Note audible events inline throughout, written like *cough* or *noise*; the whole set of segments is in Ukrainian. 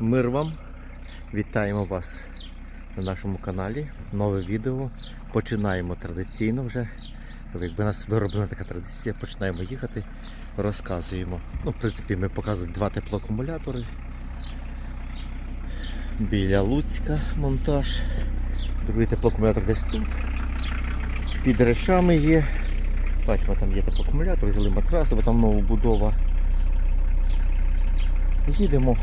Мир вам! Вітаємо вас на нашому каналі. Нове відео. Починаємо традиційно вже. Якби нас вироблена така традиція, починаємо їхати, розказуємо. Ну, в принципі, ми показуємо два теплоакумулятори. Біля Луцька монтаж. Другий теплоакумулятор десь тут. Під речами є. Бачимо, там є теплоакумулятор, взяли матраси, бо там новобудова. Їдемо,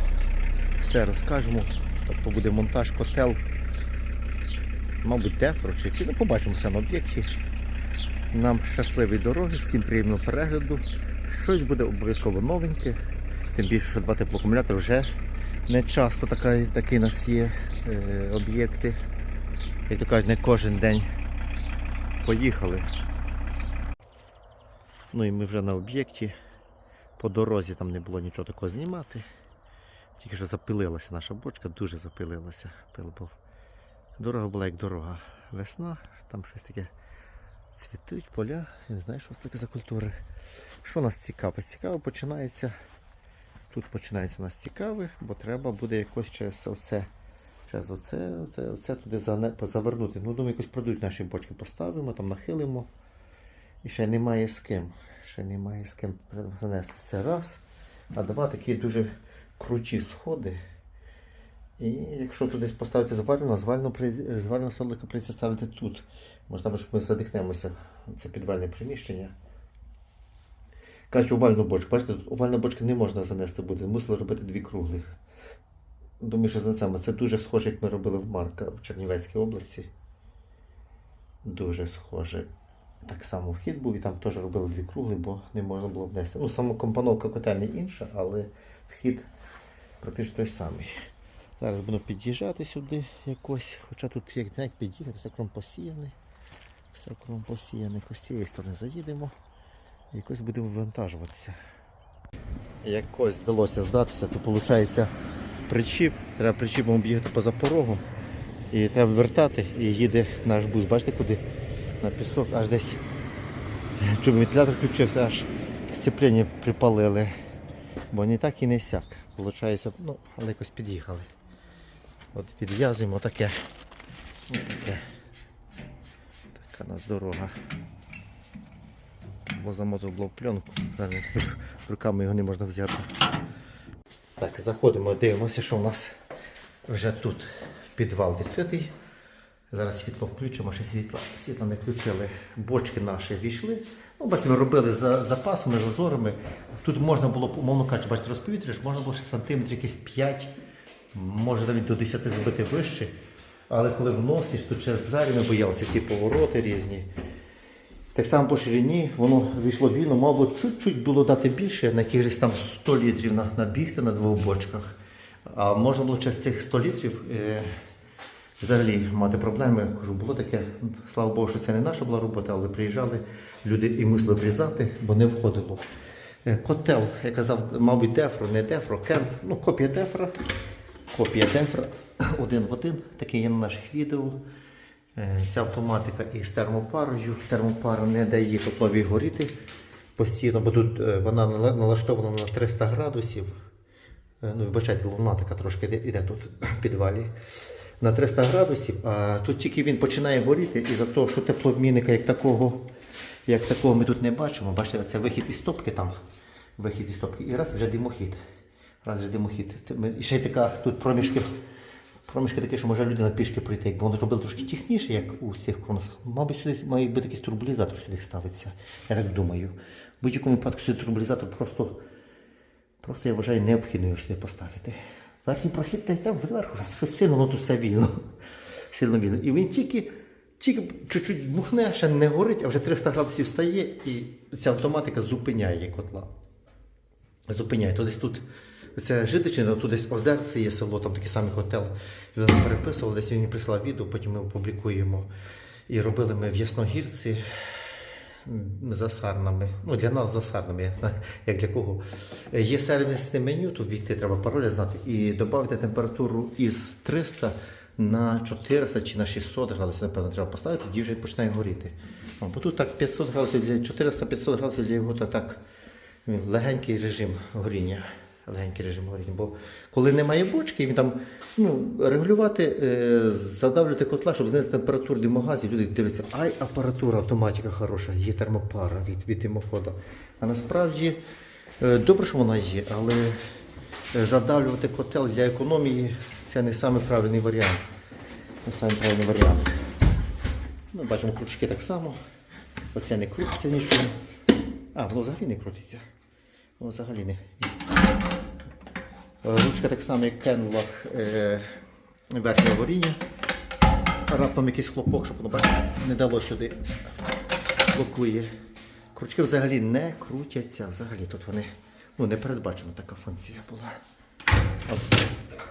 все розкажемо. Тобто буде монтаж котел. Мабуть, дефро чи який. Ну, побачимо все на об'єкті. Нам щасливої дороги, всім приємного перегляду. Щось буде обов'язково новеньке. Тим більше, що два теплоакумулятори вже не часто така, такі у нас є е, об'єкти. Як то кажуть, не кожен день поїхали. Ну і ми вже на об'єкті. По дорозі там не було нічого такого знімати. Тільки що запилилася наша бочка, дуже запилилася. Пил був. Дорога була як дорога. Весна, там щось таке цвітуть, поля. Я не знаю, що таке за культури. Що нас цікавить? Цікаво починається. Тут починається нас цікаве, бо треба буде якось через оце. Через оце, оце, оце туди завернути. Ну, думаю, якось продуть наші бочки поставимо, там нахилимо. І ще немає з ким. Ще немає з ким занести. Це раз. А два такі дуже круті сходи. І якщо туди поставити зварину, при- зварину столика прийдеться ставити тут. Можливо, що ми задихнемося. Це підвальне приміщення. Кажуть, овальну бочку. Бачите, тут овальна бочка не можна занести буде. Мусили робити дві круглих. Думаю, що занесемо. Це дуже схоже, як ми робили в Марка в Чернівецькій області. Дуже схоже. Так само вхід був і там теж робили дві кругли, бо не можна було внести. Ну, сама компоновка котельні інша, але вхід практично той самий. Зараз буду під'їжджати сюди якось, хоча тут як як під'їхати, все кром посіяний. Все кром посіяний. З цієї сторони заїдемо і якось будемо вивантажуватися. Якось вдалося здатися, то виходить причіп. Треба причіпом об'їхати поза порогом. І треба вертати, і їде наш бус. Бачите куди? На пісок, аж десь. Щоб вентилятор включився, аж сцеплення припалили. Бо не так і не сяк. Получається, ну, але якось під'їхали. От підв'язуємо таке. Таке. Така у нас дорога. Бо замотав було в пленку. *laughs* Руками його не можна взяти. Так, заходимо, дивимося, що у нас вже тут підвал відкритий. Зараз світло включимо, ще світло, світло не включили. Бочки наші війшли. Ну, бачите, ми робили за запасами, зазорами. Тут можна було, умовно кажучи, бачите, розповітряш, можна було ще сантиметрів якісь 5, може навіть до 10 зробити вище. Але коли вносиш, тут через двері ми боялися ті повороти різні. Так само по ширині воно вийшло вільно, мабуть, чуть-чуть було дати більше, на якихось там 100 літрів набігти на двох бочках. А можна було через цих 100 літрів е, взагалі мати проблеми. Кажу, було таке. Слава Богу, що це не наша була робота, але приїжджали люди і мусили врізати, бо не входило. Е, Котел, я казав, мабуть, дефро, не дефро, кемп, ну копія дефра. Копія дефра *clears throat* один в один, такий є на наших відео. Е, Ця автоматика із термопарою. Термопара не дає котлові горіти постійно, бо тут е, вона налаштована на 300 градусів. Ну, вибачайте, луна така трошки йде тут *clears throat* в підвалі. На 300 градусів, а тут тільки він починає горіти із-за того, що теплообмінника як такого, як такого ми тут не бачимо. Бачите, це вихід із стопки там. Вихід із стопки. І раз вже димохід. Раз вже димохід. І ще така тут проміжки. Проміжки такі, що може людина пішки прийти, якби вони робили трошки тісніше, як у цих кроносах. Мабуть, сюди має бути якийсь турбулізатор сюди ставиться. Я так думаю. В будь-якому випадку сюди турбулізатор просто, просто я вважаю, необхідно його сюди поставити. Верхній прохід й там зверху, щось сильно, воно тут все вільно. Сильно вільно. І він тільки, тільки чуть-чуть дмухне, ще не горить, а вже 300 градусів стає, і ця автоматика зупиняє котла зупиняє. То десь тут це Жидичина, тут десь озерце є село, там такий самий готел. Людина переписувала, десь він прислав відео, потім ми опублікуємо. І робили ми в Ясногірці м, за сарнами. Ну, для нас засарнами, *laughs* як, для кого. Є сервісне меню, тут війти треба пароль знати, і додати температуру із 300 на 400 чи на 600 градусів, напевно, треба поставити, тоді вже починає горіти. Бо тут так 500 градусів для 400-500 градусів для його, так легенький режим горіння. Легенький режим горіння. Бо коли немає бочки, він там ну, регулювати, е, задавлювати котла, щоб знизити температуру димогазів, люди дивляться, ай, апаратура, автоматика хороша, є термопара від, від димоходу. А насправді е, добре, що вона є, але е, задавлювати котел для економії це не самий правильний варіант. Не самий варіант. Ми бачимо крючки так само. Оце не крутиться нічого. А, воно взагалі не крутиться. Воно взагалі не. Ручка так само, як кенлах е, верхнього горіння. Раптом якийсь хлопок, щоб воно не дало сюди. Блокує. Крючки взагалі не крутяться. Взагалі тут вони ну, не передбачена така функція була. А,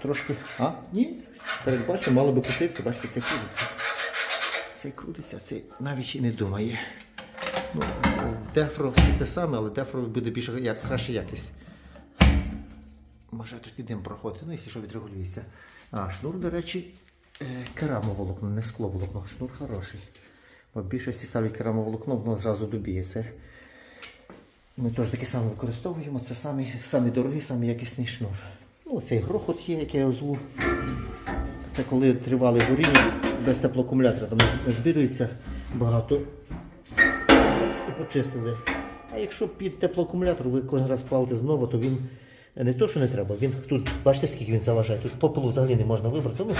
трошки. А? Ні. Передбачено, мало би крутитися, бачите, це крутиться. Цей крутиться, цей навіть і не думає. Ну, дефро все те саме, але дефро буде більше як, краще якість. Може тут і дим проходить, ну якщо що відрегулюється. А шнур, до речі, е, керамоволокно, не скловолокно. Шнур хороший. Бо більшості ставлять керамоволокно, воно зразу добіє. Це ми теж таке саме використовуємо. Це самий, самий дорогий, самий якісний шнур. Ну, цей грохот є, як я його зву. Це коли тривали горіння без теплоакумулятора, там не збирюється багато. І почистили. А якщо під теплоакумулятор ви кожен раз палите знову, то він не то, що не треба, він тут, бачите, скільки він заважає. Тут попелу взагалі не можна вибрати. Ну,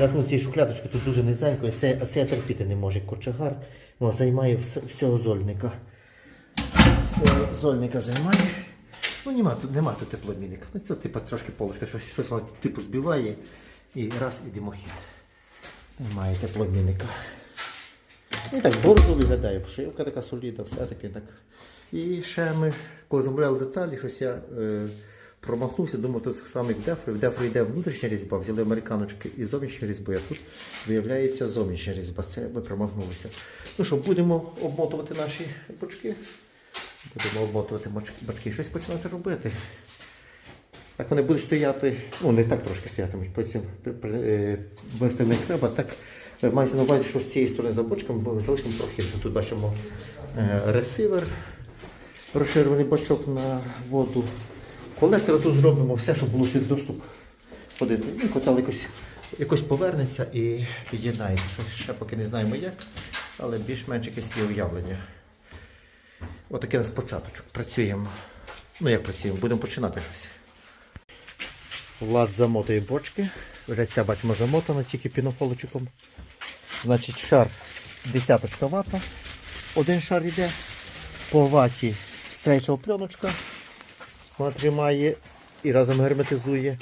я ну, цієї шухлядочки тут дуже низенько, і це, а це терпіти не може. Кочегар воно займає вс- всього зольника. Всього зольника займає. Ну, нема тут, нема тут тепломінник. Ну, це типу трошки полочка, щось, щось типу збиває і раз і димохід. Немає тепломінника. І так борзо виглядає, обшивка така солідна, все-таки так. І ще ми, коли замовляли деталі, щось я е, промахнувся, думав, тут саме в дефрі. В дефрі йде внутрішня різьба, взяли американочки і зовнішню різьбу, а тут виявляється зовнішня різьба. Це ми промахнулися. Ну що, будемо обмотувати наші бочки. Будемо обмотувати бочки. щось починати робити. Так вони будуть стояти, ну не так трошки стоятимуть, потім при- при- е, треба. Так е, мається на увазі, що з цієї сторони за бочком ми залишимо прохід. Тут бачимо е, ресивер, розширений бачок на воду. Колектор тут зробимо все, щоб було сюди доступ. Ходити. Ну, котел якось, якось повернеться і під'єднається. Що ще поки не знаємо як, але більш-менш якесь є уявлення. Отаке у нас початочок. Працюємо. Ну як працюємо, будемо починати щось. Влад замотує бочки. Вже ця бачимо замотана тільки пінофолочком. Значить, шар десяточка вата. Один шар йде. По ваті стрейчова пленочка. Вона тримає і разом герметизує.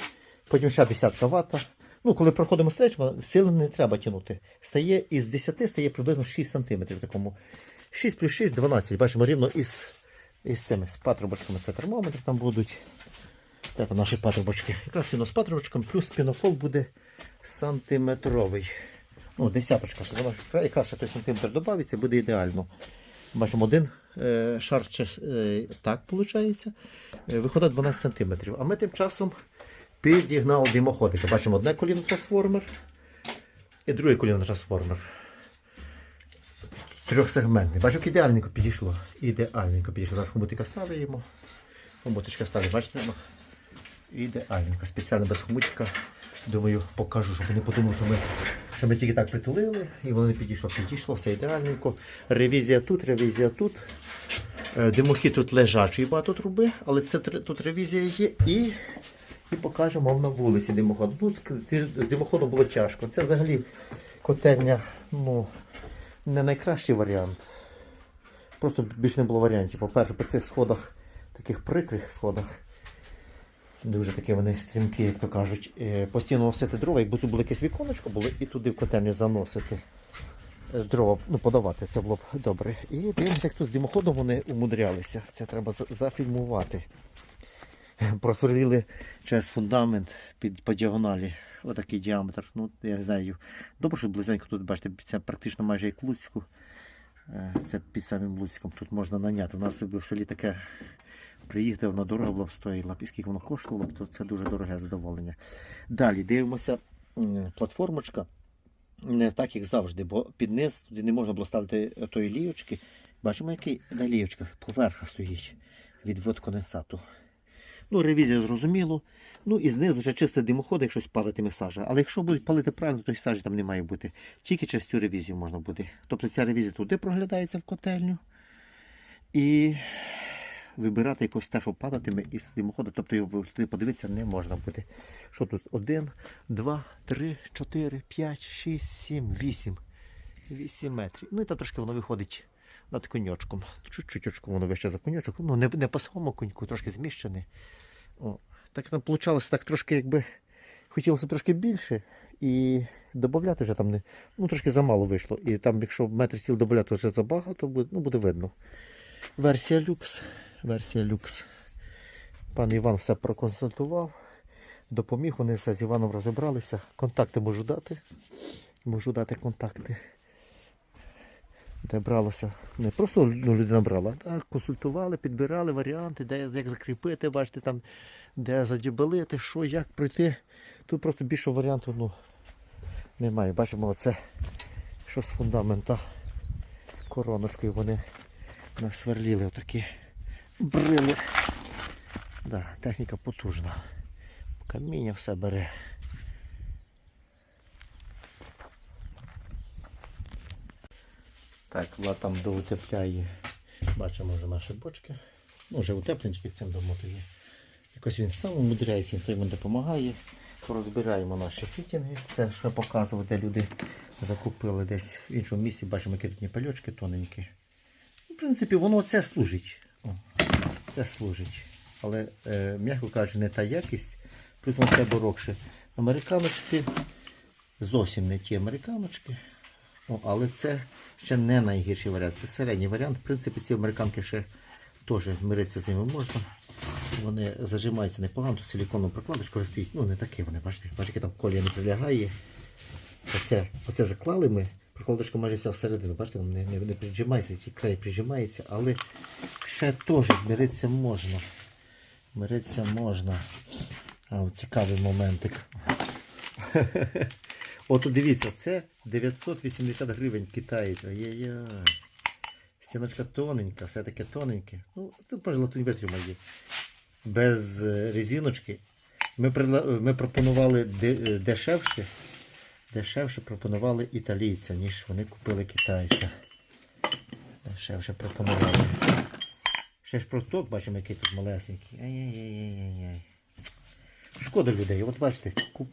Потім ще десятка вата. Ну, коли проходимо стрейч, сили не треба тягнути. Стає із 10 стає приблизно 6 см такому. 6 плюс 6 12. Бачимо рівно із, із цими з патрубочками. Це термометр там будуть. Там наші патрубочки? Якраз рівно з патрубочком, плюс пінофол буде сантиметровий. Ну, десяточка. то Воно ж- якраз ще той сантиметр додається, буде ідеально. Бачимо, один шар е, так виходить. Е, виходить 12 сантиметрів. А ми тим часом підігнали димоходики. Бачимо одне коліно трансформер і друге коліно трансформер. Трьохсегментний. Бачу, як ідеальненько підійшло. Ідеальненько підійшло. Зараз хомутика ставимо. Хомуточка ставить, бачите? Ідеальненько. Спеціально без хомутика. Думаю, покажу, щоб вони подумали, що ми, що ми тільки так притулили і воно не підійшло. Підійшло, все ідеальненько. Ревізія тут, ревізія тут. Е, Димохід тут лежачий багато труби, але це тут ревізія є і, і покажемо вам на вулиці димоход. Ну, з димоходом було тяжко. Це взагалі котельня, ну, не найкращий варіант. Просто більше не було варіантів. По-перше, по цих сходах, таких прикрих сходах, дуже такі вони стрімкі, як то кажуть, е, постійно носити дрова, якби тут було якесь віконечко, було і туди в котельню заносити е, дрова, ну, подавати, це було б добре. І дивимося, як тут з димоходом вони умудрялися. Це треба зафільмувати. Просверлили через фундамент під по діагоналі. Отакий діаметр. Ну, я знаю. Добре, що близенько тут, бачите, це практично майже як Луцьку. Е, Це під самим Луцьком. Тут можна наняти. У нас в селі таке приїхати, воно дорого було б стоїло. І скільки воно коштувало то це дуже дороге задоволення. Далі дивимося, платформочка. Не так, як завжди, бо під низ туди не можна було ставити тої ліючки. Бачимо, який на ліючках поверха стоїть відвод конденсату. Ну, ревізія зрозуміло. Ну і знизу вже чисте димоходи, якщо палитиме сажа. Але якщо будуть палити правильно, то й сажі там не має бути. Тільки через цю ревізію можна буде. Тобто ця ревізія туди проглядається в котельню. І вибирати якось те, що падатиме із димоходу, тобто його подивитися не можна буде. Що тут? Один, два, три, чотири, п'ять, шість, сім, вісім. Вісім метрів. Ну і там трошки воно виходить над коньочком. Чуть-чуть воно вище за коньочок. Ну, не, не по самому коньку, трошки зміщене. О, так там вийшло так трошки, якби хотілося трошки більше. І додати вже там не, ну, трошки замало вийшло. І там, якщо метр сіл додати вже забагато, буде, ну, буде видно. Версія люкс. Версія люкс. Пан Іван все проконсультував, допоміг, вони все з Іваном розібралися. Контакти можу дати. Можу дати контакти. Де бралося. Не просто ну, людина брала, а консультували, підбирали варіанти, де як закріпити, бачите, там, де задібелити, що, як пройти. Тут просто більше варіантів ну, немає. Бачимо, оце що з фундамента короночкою вони насверліли отакі брили. Да, техніка потужна. Каміння все бере. Так, Влад там доутепляє. Бачимо вже наші бочки. Ну, вже утепленчики цим домотує. Якось він сам умудряється, хто йому допомагає. Розбираємо наші фітінги. Це що я показував, де люди закупили десь в іншому місці. Бачимо, які тут пальочки тоненькі. В принципі, воно це служить. Це служить. Але, е, м'яко кажучи, не та якість. Плюс на це дорогше. Американочки зовсім не ті американочки. О, але це ще не найгірший варіант. Це середній варіант. В принципі, ці американки ще теж миритися з ними можна. Вони зажимаються непогано, тут силіконову прокладочку стоїть. Ну, не такі вони, бачите, бачите, там колія не прилягає. Оце, оце заклали ми, прокладочка майже всередину, бачите, не, не, не прижимається, ті край прижимається, але ще теж миритися можна. Миритися можна. А, цікавий моментик. *laughs* От дивіться, це 980 гривень китаєць. Ай-яй-яй. Стіночка тоненька, все таке тоненьке. Ну, тут латунь витримає. Без е, резиночки. Ми, ми пропонували е, дешевше. Дешевше пропонували італійця, ніж вони купили китайця. Дешевше пропонували. Ще ж проток, бачимо, який тут малесенький. Ай-яй-яй-яй-яй. Шкода людей. От бачите, куп...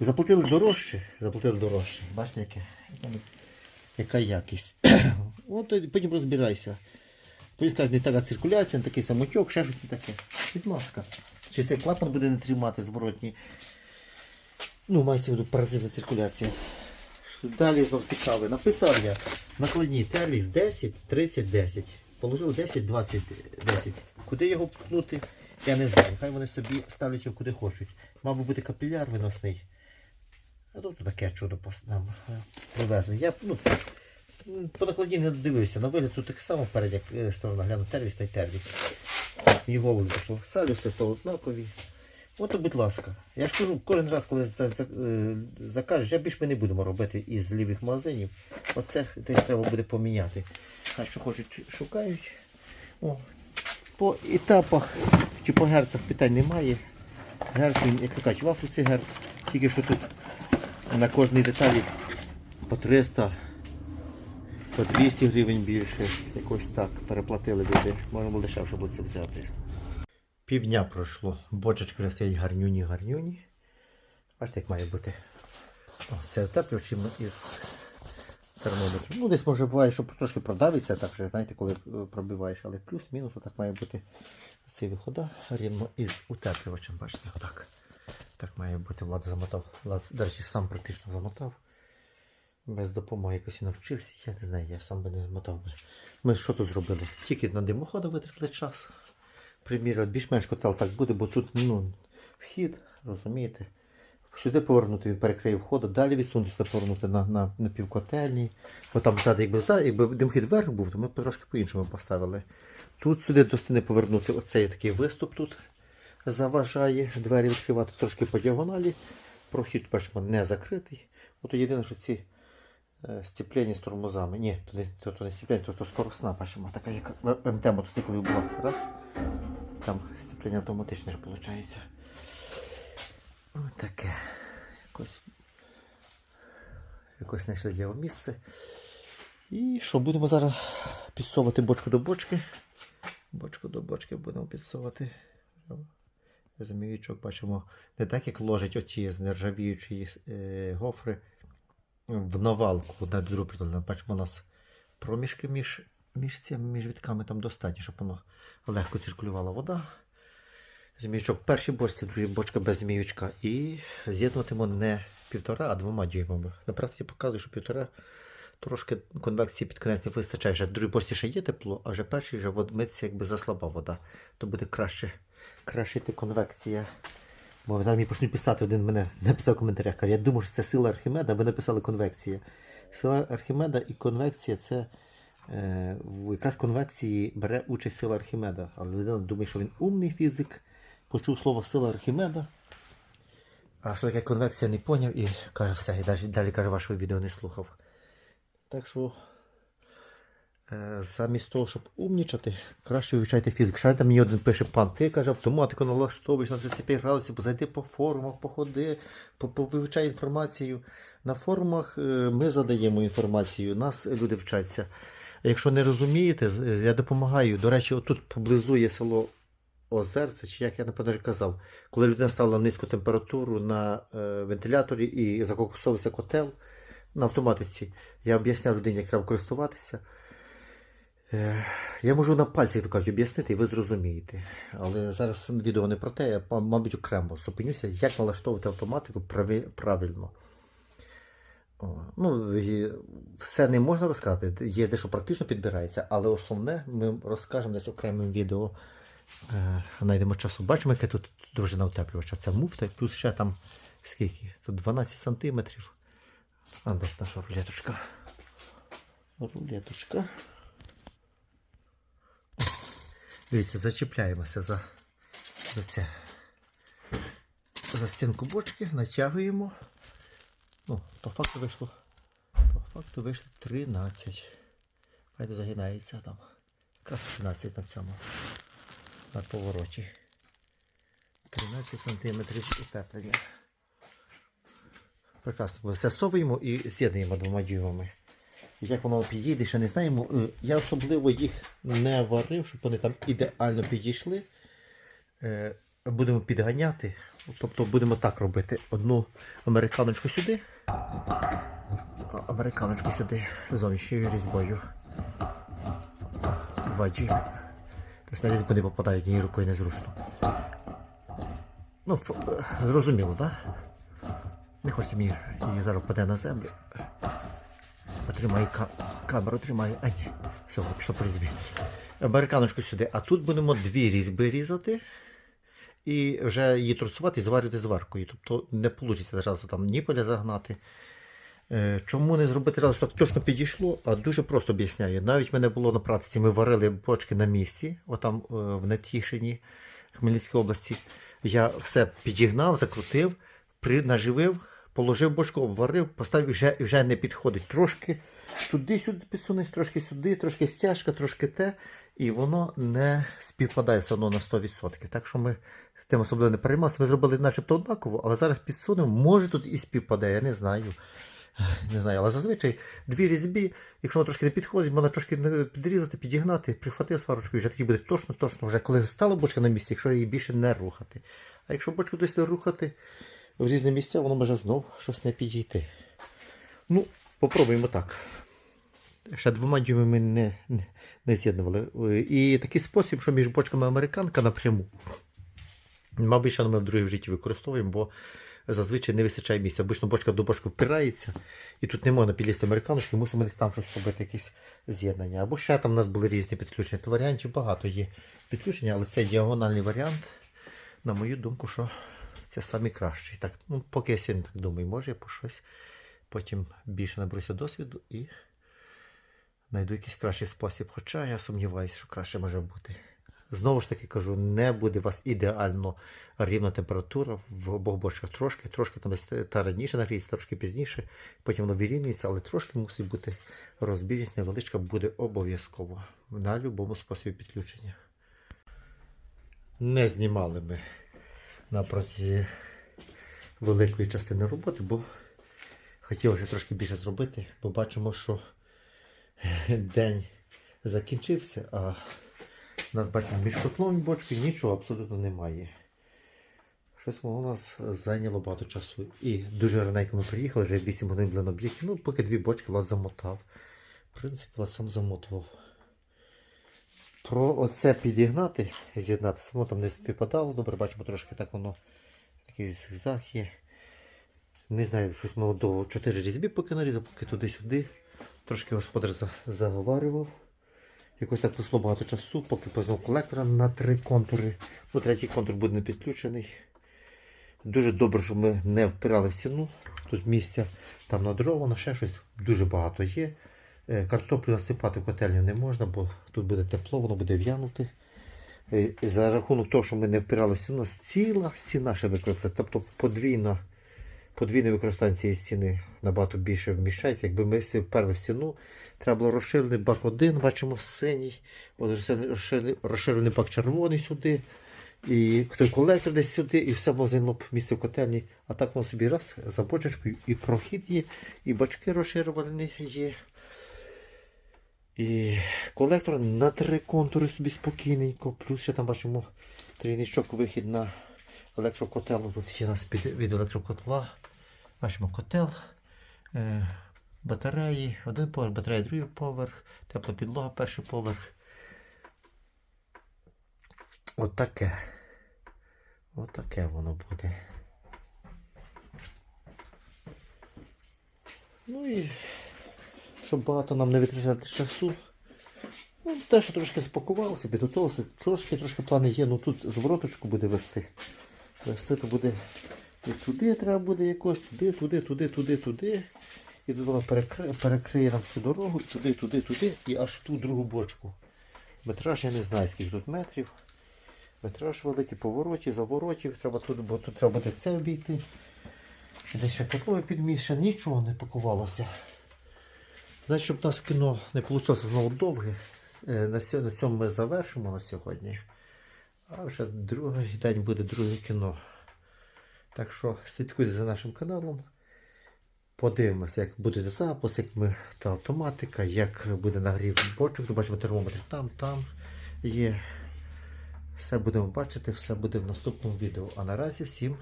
заплатили дорожче, заплатили дорожче. Бачите, яке, яка якість. *clears throat* От потім розбирайся. Потім скажуть, не така циркуляція, не такий самотьок, ще щось не таке. Будь ласка. Чи цей клапан буде не тримати зворотній? Ну, мається в виду паразитна циркуляція. Далі знов цікаве. Написав я накладні терліс 10, 30, 10. Положив 10, 20, 10. Куди його пхнути, я не знаю. Хай вони собі ставлять його куди хочуть. Би бути капіляр виносний. А тут таке чудо нам е, привезли. Я ну, по накладні не додивився. На вигляд тут так само вперед, е, сторона гляну тервіс та й тервіс. Мені голову пішло. Салюси то однакові. От, будь ласка. Я ж кажу, кожен раз, коли за, за, е, закажеш, я більш ми не будемо робити із лівих магазинів. Оце десь треба буде поміняти. Хай що хочуть, шукають. О, по етапах чи по герцах питань немає. Герц, як то кажуть, в Африці герц. Тільки що тут на кожній деталі по 300, по 200 гривень більше. Якось так переплатили люди. Можна було дешевше було це взяти. Півдня пройшло. Бочечки стоять гарнюні, гарнюні. Бачите, як має бути. О, це утеплювач із термометром. Ну, десь може буває, що трошки продавиться, так вже, знаєте, коли е, пробиваєш, але плюс-мінус так має бути ці вихода рівно із утеплювачем. Бачите, отак. Так має бути, Влад замотав. Влад, до речі, сам практично замотав. Без допомоги якось навчився. Я не знаю, я сам би не мотав би. Ми що тут зробили? Тільки на димоходу витратили час. Приміряли, більш-менш котел так буде, бо тут ну, вхід, розумієте. Сюди повернути, він перекриє входу, далі відсунутися повернути на, на, на півкотельні. Бо там ззаду, якби, ззаду, якби димхід вверх був, то ми трошки по-іншому поставили. Тут сюди до стіни повернути оцей такий виступ тут заважає двері відкривати трошки по діагоналі. Прохід, бачимо, не закритий. От єдине, що ці е, стіплення з тормозами. Ні, то не, то, то не стіплення, то, то скоросна, бачимо, така як МТ мотоциклів була. Раз. Там сцеплення автоматичне ж виходить. Ось. Якось, якось знайшли його місце. І що, будемо зараз підсовувати бочку до бочки. Бочку до бочки будемо підсовувати. Заміючок бачимо не так, як ложать оці з е, гофри в навалку одна до другої. Бачимо, у нас проміжки між, між цими між вітками там достатньо, щоб воно легко циркулювала вода. Зміючок в першій бочці, в другій бочка без зміючка. І з'єднуватимо не півтора, а двома дюймами. На практиці показую, що півтора трошки конвекції під кінець не вистачає. Вже в другій бочці ще є тепло, а вже першій вже в якби заслаба вода. То буде краще, краще конвекція. Бо зараз мені почнуть писати, один мене написав в коментарях, каже, я думаю, що це сила Архімеда, ви написали конвекція. Сила Архімеда і конвекція це е, в якраз конвекції бере участь сила Архімеда. Але людина думає, що він умний фізик, почув слово сила Архімеда. А що таке конвекція не поняв і каже, все, і далі, далі каже, вашого відео не слухав. Так що е, замість того, щоб умнічати, краще вивчайте фізику. Ще там мені один пише, пан, ти каже, автоматику налаштовуєш на 35 градусів, зайди по форумах, походи, по- повивчай інформацію. На форумах е, ми задаємо інформацію, нас люди вчаться. Якщо не розумієте, я допомагаю. До речі, отут поблизу є село Озерце, чи як я напевно казав, коли людина ставила низьку температуру на е, вентиляторі і закокосовився котел на автоматиці, я об'ясняв людині, як треба користуватися. Е, Я можу на пальці, як кажуть, об'яснити, і ви зрозумієте. Але зараз відео не про те, я, мабуть, окремо зупинюся, як налаштовувати автоматику прави- правильно. Ну, все не можна розказати. Є дещо практично підбирається, але основне ми розкажемо десь окремим відео. Е, Знайдемо часу. Бачимо, яка тут довжина утеплювача. Це муфта, плюс ще там скільки? Тут 12 сантиметрів. А де наша рулеточка? Рулеточка. Дивіться, зачіпляємося за, за це. За стінку бочки, натягуємо. Ну, по факту вийшло. По факту вийшло 13. Хай не загинається там. Якраз 13 на цьому. На повороті. 13 сантиметрів утеплення. Прекрасно. Все совуємо і з'єднуємо двома дюймами. Як воно підійде, ще не знаємо. Е, Я особливо їх не варив, щоб вони там ідеально підійшли. Будемо підганяти. Тобто будемо так робити. Одну американочку сюди. Американочку сюди зовнішньою різьбою. Два дюйми. Тобто на різьбу не попадають ні рукою незручно. Ну, зрозуміло, так? Не хочеться мені її зараз паде на землю. Потримаю ка- камеру, тримаю. А ні, все, пішло по різьбі. Американочку сюди. А тут будемо дві різьби різати. І вже її трусувати і зварювати зваркою. Тобто не вийде зразу там ніпеля загнати. Е, Чому не зробити зразу, щоб так точно підійшло, а дуже просто об'ясняю. Навіть в мене було на практиці, ми варили бочки на місці, отам е, в Нетішині, Хмельницькій області. Я все підігнав, закрутив, наживив, положив бочку, обварив, поставив і вже, вже не підходить. Трошки туди-сюди підсунеш, трошки сюди, трошки стяжка, трошки те, і воно не співпадає все одно на 100%. Так що ми з тим особливо не переймалися. Ми зробили начебто однаково, але зараз підсунемо. Може тут і співпадає, я не знаю. Не знаю, але зазвичай дві різьбі, якщо воно трошки не підходить, можна трошки підрізати, підігнати, прихватив сварочку, і вже тоді буде точно, точно, вже коли стала бочка на місці, якщо її більше не рухати. А якщо бочку десь рухати в різні місця, воно може знов щось не підійти. Ну, попробуємо так. Ще двома дюймами ми не, не, не з'єднували. І такий спосіб, що між бочками американка напряму. Мабуть, ще ми в другій в житті використовуємо, бо зазвичай не вистачає місця. Обично бочка до бочки впирається, і тут не можна підлізти американочки, мусимо десь там щось робити, якісь з'єднання. Або ще там у нас були різні підключення. Варіантів багато є підключення, але це діагональний варіант. На мою думку, що це найкращий. Так, ну, поки я сьогодні так думаю, може я по щось потім більше наберуся досвіду і знайду якийсь кращий спосіб. Хоча я сумніваюся, що краще може бути. Знову ж таки кажу, не буде у вас ідеально рівна температура в обох бочках трошки, трошки там та раніше нагріється, трошки пізніше, потім воно вирівнюється, але трошки мусить бути розбіжність невеличка, буде обов'язково на будь-якому способі підключення. не знімали ми на протязі великої частини роботи, бо хотілося трошки більше зробити, бо бачимо, що день закінчився, а нас бачимо між котлом і бочкою нічого абсолютно немає. Щось воно у нас зайняло багато часу. І дуже раненько ми приїхали, вже 8 годин були на об'єкті. Ну, поки дві бочки Влад замотав. В принципі, Влад сам замотував. Про оце підігнати, з'єднати, само там не співпадало. Добре, бачимо трошки так воно такий зигзаг є. Не знаю, щось ми до 4 різьбі поки нарізав, поки туди-сюди. Трошки господар заговарював. Якось так пройшло багато часу, поки познав колектора на три контури. Ну, третій контур буде не підключений. Дуже добре, що ми не впирали в стіну. Тут місця там надровано, ще щось дуже багато є. Е, Картоплю насипати в котельню не можна, бо тут буде тепло, воно буде в'янути. Е, За рахунок того, що ми не впирали в стіну, у нас ціла стіна ще використається. Тобто подвійна, подвійне використання цієї стіни набагато більше вміщається. Якби ми вперли в стіну, треба було розширений бак один, бачимо синій, розширений- розширений, бак червоний сюди. І колектор десь сюди, і все було зайняло місце в котельні. А так воно собі раз за бочечкою, і прохід є, і бачки розширювані є. І колектор на три контури собі спокійненько. Плюс ще там бачимо трійничок вихід на електрокотел. Тут у нас під від електрокотла. Бачимо котел, е, батареї, один поверх, батарея, другий поверх, тепла підлога, перший поверх. Отаке. Отаке воно буде. Ну і щоб багато нам не витрачати часу. Ну, те, трошки спакувався, підготувався, трошки трошки плани є, ну тут звороточку буде вести. Вести то буде і туди треба буде якось, туди, туди, туди, туди, туди. І тут вона перекриє, перекриє нам всю дорогу, і туди, туди, туди, і аж в ту другу бочку. Метраж я не знаю, скільки тут метрів. Метраж великий, поворотів, заворотів, треба тут, бо тут треба буде це обійти. Десь ще котлове підміщено, нічого не пакувалося. Значить, щоб у нас кіно не вийшло знову довге, е, на цьому ми завершимо на сьогодні. А вже другий день буде друге кіно. Так що слідкуйте за нашим каналом. Подивимося, як буде запуск, як ми та автоматика, як буде нагрів бочок. Бачимо термометр там, там є. Все будемо бачити, все буде в наступному відео. А наразі всім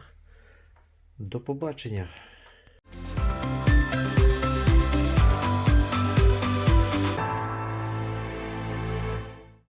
до побачення.